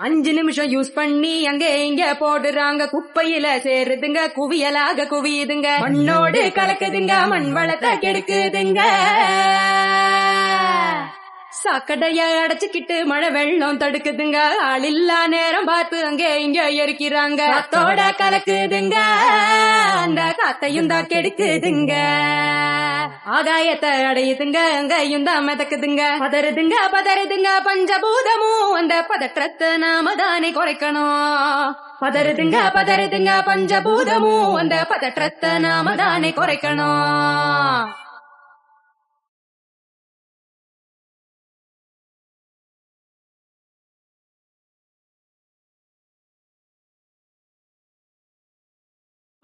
அஞ்சு நிமிஷம் யூஸ் பண்ணி அங்க இங்க போடுறாங்க. குப்பையில சேருதுங்க குவியலாக குவியுதுங்க. மண்ணோடு கலக்குதுங்க மண் வளத்தை கெடுக்குதுங்க. சாக்கடைய அடைச்சுக்கிட்டு மழை வெள்ளம் தடுக்குதுங்க. ஆளில்லா நேரம் பார்த்து அங்க இங்க எரிக்கிறாங்க காத்தோட கலக்குதுங்க. அந்த காத்தையும் தான் கெடுக்குதுங்க. ஆகாயத்தை அடையுதுங்க. அங்கையும் தான் மிதக்குதுங்க. பதறுதுங்க பதறுதுங்க. பஞ்சபூதமும் அந்த பதற்றத்தை நாம தானே குறைக்கணும். பதறுதுங்க பதறுதுங்க. பஞ்சபூதமும் அந்த பதற்றத்தை நாம தானே குறைக்கணும்.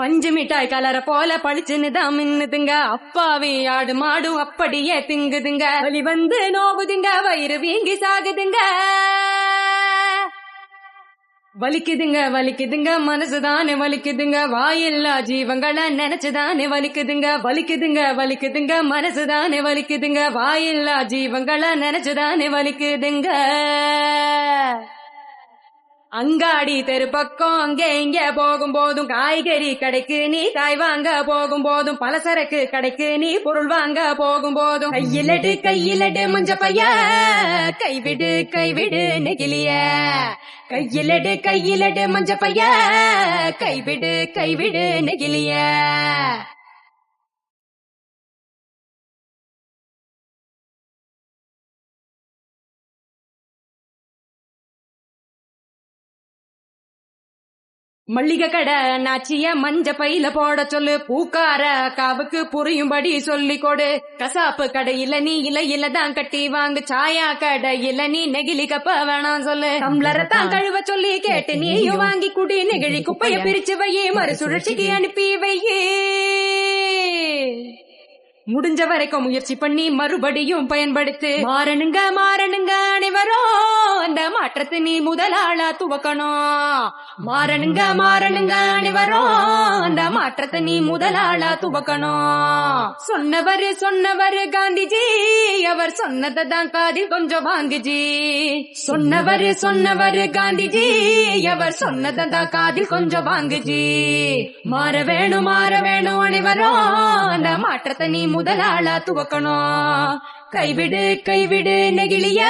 பஞ்சு மிட்டாய் கலர போல பளிச்சுன்னுதான் மின்னுதுங்க அப்பாவி ஆடு மாடும் அப்படியே திங்குதுங்க. வலி வந்து நோகுதுங்க வயிறு வீங்கி சாகுதுங்க. வலிக்குதுங்க வலிக்குதுங்க மனசுதானே வலிக்குதுங்க. வாயில்லா ஜீவங்களை நினைச்சுதானே வலிக்குதுங்க. வலிக்குதுங்க வலிக்குதுங்க மனசுதானே வலிக்குதுங்க. வாயில்லா ஜீவங்களை நினைச்சுதானே வலிக்குதுங்க. அங்காடி தெரு பக்கம் அங்கே இங்க போகும் போதும் காய்கறி கடைக்கு நீ காய் வாங்க போகும் போதும் பலசரக்கு கடைக்கு நீ பொருள் வாங்க போகும் போதும். கையிலடு கையிலடு முஞ்ச பைய. கைவிடு கைவிடு நெகிலிய கையிலடு கையிலடு மஞ்ச பைய. கைவிடு கைவிடு நெகிலிய மல்லிகை கடை நாச்சிய மஞ்ச பையில போட சொல்லு. பூக்கார காவுக்கு புரியும்படி சொல்லி கொடு. கசாப்பு கடையில நீ இலையில தான் கட்டி வாங்கு. சாயா கடையில நீ நெகிழி கப்ப வேணாம் சொல்லு. டம்ளரை தான் கழுவ சொல்லி கேட்டு நீயும் வாங்கி குடி. நெகிழி குப்பைய பிரிச்சு வையே. மறுசுழற்சிக்கு அனுப்பி வையே. முடிஞ்ச வரைக்கும் முயற்சி பண்ணி மறுபடியும் பயன்படுத்து. மாறனுங்க மாறனுங்க அனைவரும் அந்த மாற்றத்தை நீ முதலாளா துவக்கணும். மாறனுங்க மாறனுங்க அனைவரும் அந்த மாற்றத்தை நீ முதலாளா துவக்கணும். சொன்னவரு சொன்னவரு காந்திஜி. அவர் சொன்னதான் காதில் கொஞ்சம் வாங்குஜி. சொன்னவரு சொன்னவரு காந்திஜி அவர் சொன்னதான் காதில் கொஞ்சம் வாங்குஜி. மாற வேணும் மாற வேணும் அனைவரும் அந்த மாற்றத்தை நீ முதலாளா துவக்கணும் கைவிடு கைவிடு நெகிழிய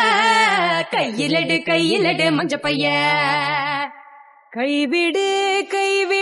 கையிலடு கையிலடு மஞ்ச பைய கைவிடு கைவிடு